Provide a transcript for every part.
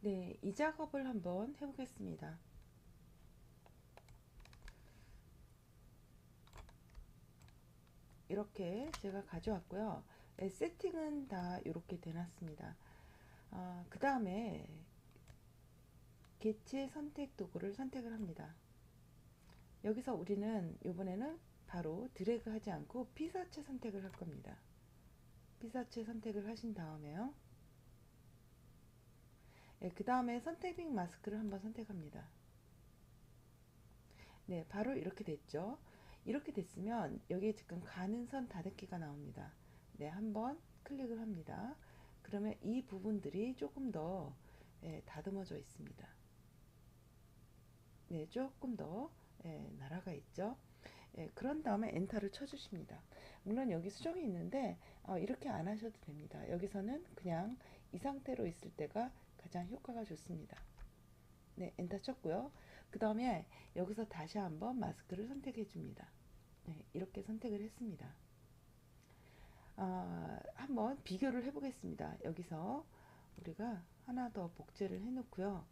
네, 이 작업을 한번 해보겠습니다. 이렇게 제가 가져왔고요. 네, 세팅은 다 이렇게 되놨습니다. 아, 그 다음에 개체 선택 도구를 선택을 합니다. 여기서 우리는 이번에는 바로 드래그 하지 않고 피사체 선택을 할 겁니다. 피사체 선택을 하신 다음에요. 네, 그 다음에 선택 마스크를 한번 선택합니다. 네, 바로 이렇게 됐죠. 이렇게 됐으면 여기 지금 가는 선 다듬기가 나옵니다. 네, 한번 클릭을 합니다. 그러면 이 부분들이 조금 더 예, 다듬어져 있습니다. 네, 조금 더 예, 날아가 있죠. 예, 그런 다음에 엔터를 쳐주십니다. 물론 여기 수정이 있는데 어, 이렇게 안 하셔도 됩니다. 여기서는 그냥 이 상태로 있을 때가 가장 효과가 좋습니다. 네, 엔터 쳤고요. 그 다음에 여기서 다시 한번 마스크를 선택해 줍니다. 네, 이렇게 선택을 했습니다. 아, 한번 비교를 해 보겠습니다. 여기서 우리가 하나 더 복제를 해 놓고요.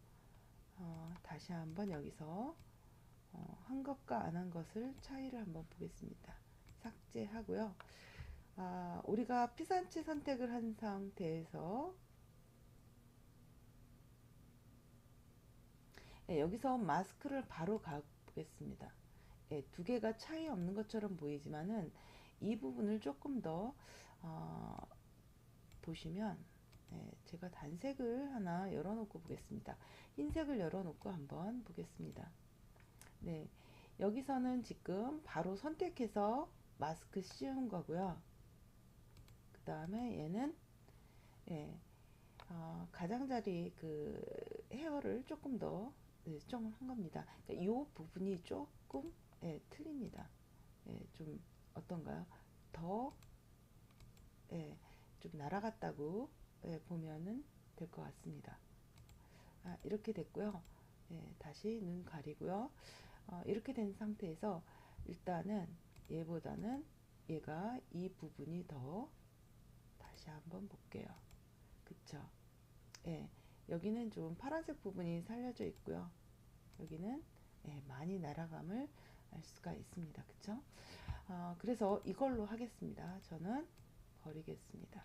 어, 다시 한번 여기서 어, 한 것과 안 한 것을 차이를 한번 보겠습니다. 삭제하고요. 아, 우리가 피사체 선택을 한 상태에서 네, 여기서 마스크를 바로 가보겠습니다. 네, 두 개가 차이 없는 것처럼 보이지만은 이 부분을 조금 더 어, 보시면 네, 제가 단색을 하나 열어놓고 보겠습니다. 흰색을 열어놓고 한번 보겠습니다. 네, 여기서는 지금 바로 선택해서 마스크 씌운 거고요. 그 다음에 얘는 예, 어, 가장자리 그 헤어를 조금 더 정을 한 겁니다. 그러니까 이 부분이 조금 예, 틀립니다. 예, 좀 어떤가요? 더 예, 좀 날아갔다고 예, 보면은 될 것 같습니다. 아, 이렇게 됐고요. 예, 다시 눈 가리고요. 어, 이렇게 된 상태에서 일단은 얘보다는 얘가 이 부분이 더 다시 한번 볼게요. 그쵸? 예, 여기는 좀 파란색 부분이 살려져 있고요. 여기는 예, 많이 날아감을 알 수가 있습니다. 그쵸? 어, 그래서 이걸로 하겠습니다. 저는 버리겠습니다.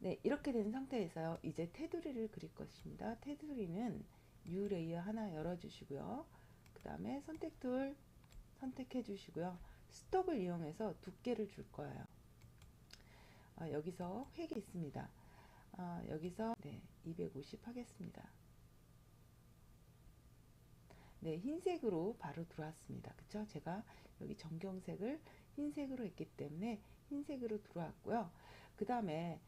네, 이렇게 된 상태에서 이제 테두리를 그릴 것입니다. 테두리는 뉴 레이어 하나 열어주시고요. 그 다음에 선택 툴 선택해 주시고요. 스톱을 이용해서 두께를 줄 거예요. 아, 여기서 획이 있습니다. 아, 여기서 네, 250 하겠습니다. 네, 흰색으로 바로 들어왔습니다. 그쵸? 제가 여기 정경색을 흰색으로 했기 때문에 흰색으로 들어왔고요. 그 다음에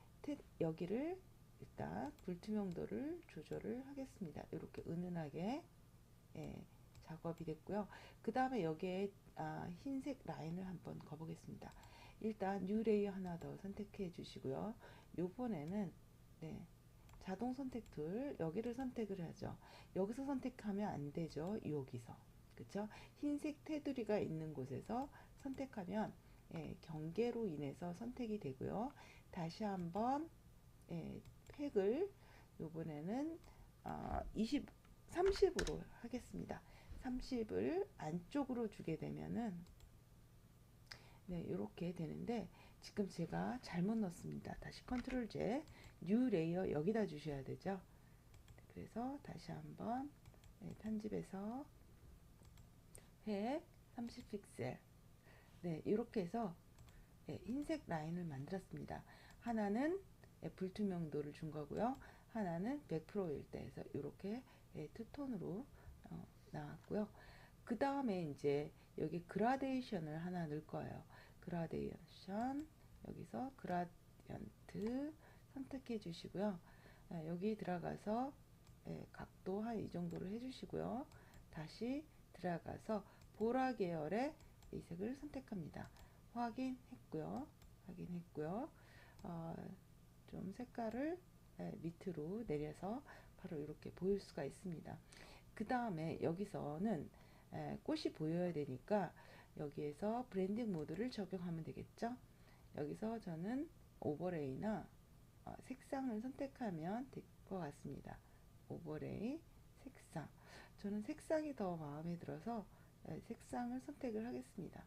여기를 일단 불투명도를 조절을 하겠습니다. 이렇게 은은하게 예, 작업이 됐고요. 그 다음에 여기에 아, 흰색 라인을 한번 거보겠습니다. 일단 뉴 레이어 하나 더 선택해 주시고요. 요번에는 네, 자동 선택 툴 여기를 선택을 하죠. 여기서 선택하면 안 되죠. 여기서 그쵸? 흰색 테두리가 있는 곳에서 선택하면 예, 경계로 인해서 선택이 되고요. 다시 한번 예, 팩을 요번에는 어, 20, 30으로 하겠습니다. 30을 안쪽으로 주게 되면은 네, 이렇게 되는데 지금 제가 잘못 넣었습니다. 다시 컨트롤 Z, 뉴 레이어 여기다 주셔야 되죠. 그래서 다시 한번 네, 편집해서 획 30픽셀 네, 이렇게 해서 네, 흰색 라인을 만들었습니다. 하나는 예, 불투명도를 준 거고요. 하나는 100%일 때 해서 이렇게 예, 투톤으로 어, 나왔고요. 그 다음에 이제 여기 그라데이션을 하나 넣을 거예요. 그라데이션 여기서 그라디언트 선택해 주시고요. 아, 여기 들어가서 예, 각도 한 이 정도로 해주시고요. 다시 들어가서 보라 계열의 이 색을 선택합니다. 확인했고요. 확인했고요. 어, 좀 색깔을 예, 밑으로 내려서 바로 이렇게 보일 수가 있습니다. 그 다음에 여기서는 예, 꽃이 보여야 되니까 여기에서 브랜딩 모드를 적용하면 되겠죠. 여기서 저는 오버레이나 어, 색상을 선택하면 것 같습니다. 오버레이 색상 저는 색상이 더 마음에 들어서 예, 색상을 선택을 하겠습니다.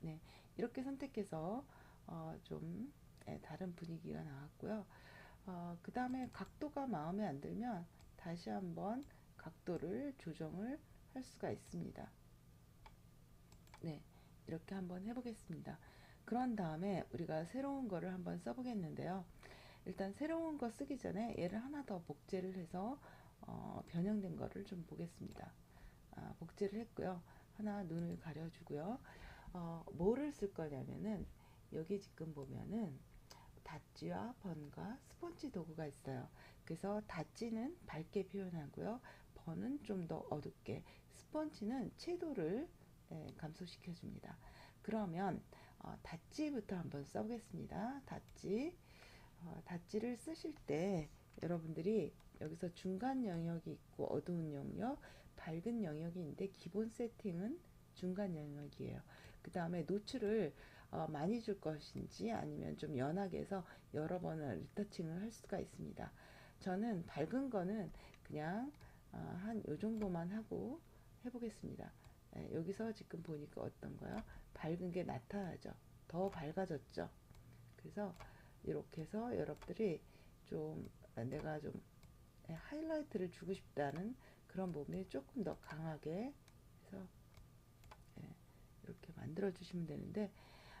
네, 이렇게 선택해서 어, 좀 예, 다른 분위기가 나왔고요. 어, 그 다음에 각도가 마음에 안 들면 다시 한번 각도를 조정을 할 수가 있습니다. 네, 이렇게 한번 해보겠습니다. 그런 다음에 우리가 새로운 거를 한번 써보겠는데요. 일단 새로운 거 쓰기 전에 얘를 하나 더 복제를 해서 어, 변형된 거를 좀 보겠습니다. 아, 복제를 했고요. 하나 눈을 가려주고요. 어, 뭐를 쓸 거냐면은 여기 지금 보면은 닷지와 번과 스펀지 도구가 있어요. 그래서 닷지는 밝게 표현하고요. 번은 좀 더 어둡게, 스펀지는 채도를 예, 감소시켜 줍니다. 그러면 어, 닷지부터 한번 써보겠습니다. 닷지. 어, 닷지를 쓰실 때 여러분들이 여기서 중간 영역이 있고 어두운 영역, 밝은 영역이 있는데 기본 세팅은 중간 영역이에요. 그 다음에 노출을 어, 많이 줄 것인지 아니면 좀 연하게 해서 여러 번을 리터칭을 할 수가 있습니다. 저는 밝은 거는 그냥 어, 한요 정도만 하고 해보겠습니다. 예, 여기서 지금 보니까 어떤 거요? 밝은 게 나타나죠. 더 밝아졌죠. 그래서 이렇게 해서 여러분들이 좀 내가 좀 예, 하이라이트를 주고 싶다는 그런 부분이 조금 더 강하게 해서 예, 이렇게 만들어 주시면 되는데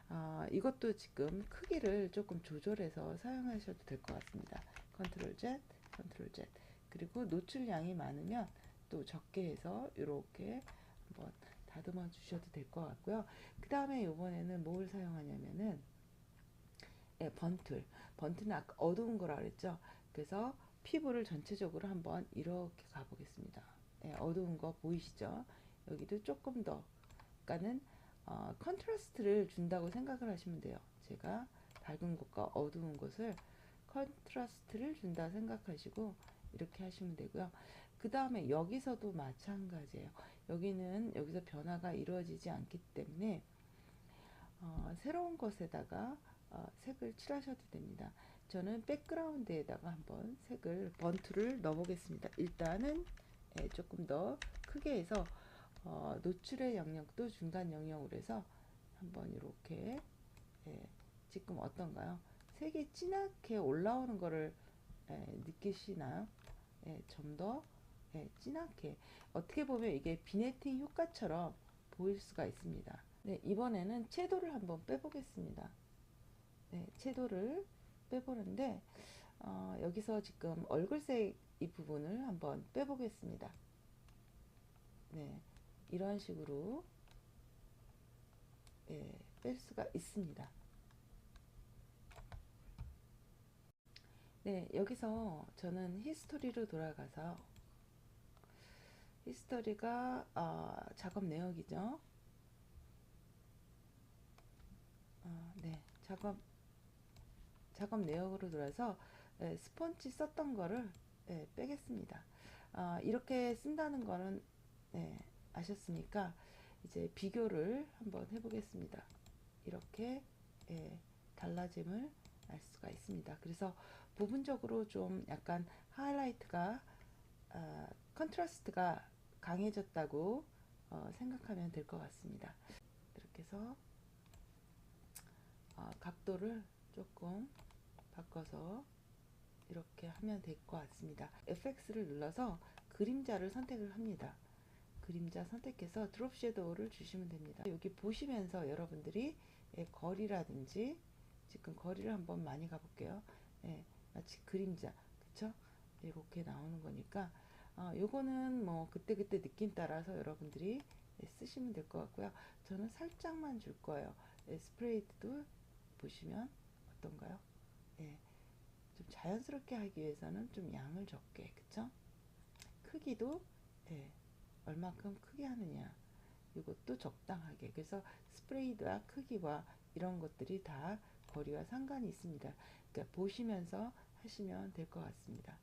아, 이것도 지금 크기를 조금 조절해서 사용하셔도 될 것 같습니다. 컨트롤 Z, 컨트롤 Z. 그리고 노출량이 많으면 또 적게 해서 이렇게 한번 다듬어 주셔도 될 것 같고요. 그 다음에 이번에는 뭘 사용하냐면은 예, 번툴. 번툴은 아까 어두운 거라 그랬죠. 그래서 피부를 전체적으로 한번 이렇게 가보겠습니다. 예, 어두운 거 보이시죠? 여기도 조금 더, 그러니까는 어, 컨트라스트를 준다고 생각을 하시면 돼요. 제가 밝은 것과 어두운 것을 컨트라스트를 준다 생각하시고 이렇게 하시면 되고요. 그 다음에 여기서도 마찬가지예요. 여기는 여기서 변화가 이루어지지 않기 때문에 어, 새로운 것에다가 어, 색을 칠하셔도 됩니다. 저는 백그라운드에다가 한번 색을 번투를 넣어보겠습니다. 일단은 예, 조금 더 크게 해서 어, 노출의 영역도 중간 영역으로 해서 한번 이렇게 예, 지금 어떤가요? 색이 진하게 올라오는 거를 예, 느끼시나요? 예, 좀더 예, 진하게 어떻게 보면 이게 비네팅 효과처럼 보일 수가 있습니다. 네, 이번에는 채도를 한번 빼보겠습니다. 네, 채도를 빼보는데 어, 여기서 지금 얼굴색 이 부분을 한번 빼보겠습니다. 네, 이런 식으로 예, 뺄 수가 있습니다. 네, 여기서 저는 히스토리로 돌아가서 히스토리가 어, 작업 내역이죠. 어, 네, 작업 작업 내역으로 돌아서 예, 스펀지 썼던 거를 예, 빼겠습니다. 어, 이렇게 쓴다는 거는 네, 아셨으니까 이제 비교를 한번 해보겠습니다. 이렇게 예, 달라짐을 알 수가 있습니다. 그래서 부분적으로 좀 약간 하이라이트가 어, 컨트라스트가 강해졌다고 어, 생각하면 될 것 같습니다. 이렇게 해서 어, 각도를 조금 바꿔서 이렇게 하면 될 것 같습니다. FX를 눌러서 그림자를 선택을 합니다. 그림자 선택해서 드롭 섀도우를 주시면 됩니다. 여기 보시면서 여러분들이 예, 거리라든지 지금 거리를 한번 많이 가볼게요. 예, 마치 그림자 그쵸? 이렇게 나오는 거니까 어, 요거는 뭐 그때그때 느낌 따라서 여러분들이 예, 쓰시면 될 것 같고요. 저는 살짝만 줄 거예요. 예, 스프레이도 보시면 어떤가요? 예, 좀 자연스럽게 하기 위해서는 좀 양을 적게, 그쵸? 크기도 예, 얼마큼 크게 하느냐 이것도 적당하게 그래서 스프레이드와 크기와 이런 것들이 다 거리와 상관이 있습니다. 그러니까 보시면서 하시면 될 것 같습니다.